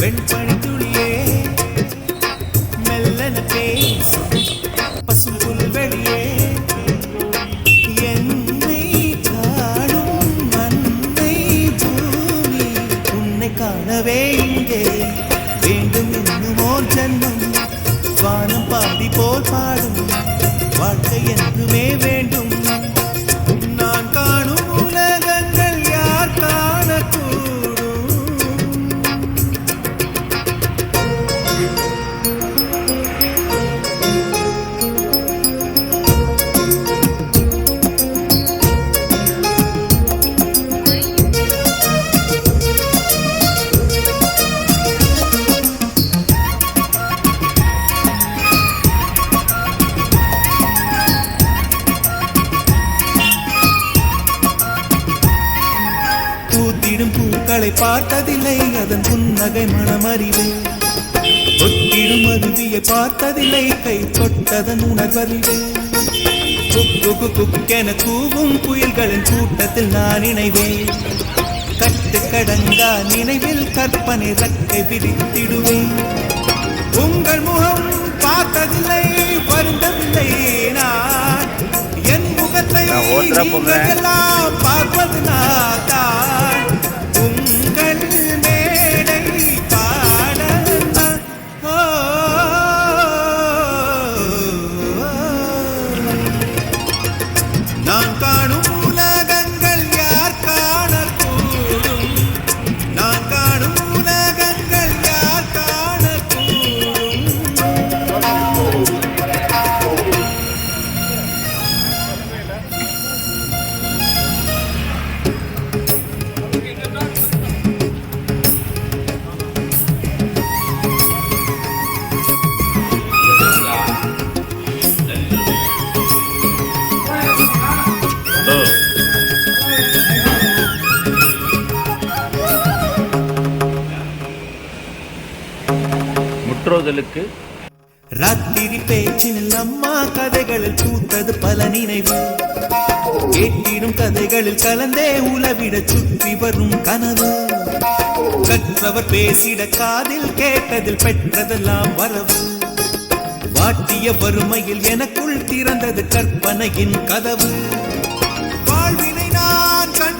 வெண்பனி துளியே மெல்லன பேசும் பசும் புல்வெளியே. என்னை காணும் மண்ணை பூமி உன்னை காணவே இங்கே. வேண்டும் என்னுமோ ஜன்மம் வானம் பாடி போல் பாடும் வாழ்க்கை என்றுமே வேண்டும். பூக்களை பார்த்ததில்லை அதன் புன்னகை மனமறிவு. ஒட்டிடும் அருவியை பார்த்ததில்லை கை தொட்டதன் உணர்வறிவு. குக்கு குக்கென கூவும் புயல்களின் கூட்டத்தில் நான் இணைவேன். கட்டு கடங்கா நினைவில் கற்பனை ரக்கை விரித்திடுவேன். உங்கள் முகம் பார்த்ததில்லை வருந்தவில்லை நான் என் முகத்தை பார்ப்பது நான். முற்றுதலுக்கு ராத்திரி பேச்சினில் அம்மா கதைகளில் பூத்தது பல நினைவு. கேட்டிடும் கதைகளில் கலந்தே உலவிட சுற்றி வரும் கனவு. கற்றவர் பேசிட காதில் கேட்டதில் பெற்றதெல்லாம் வரவு. வாட்டிய வறுமையில் எனக்குள் திறந்தது கற்பனையின் கதவு. வாழ்வினை நான் கண்ட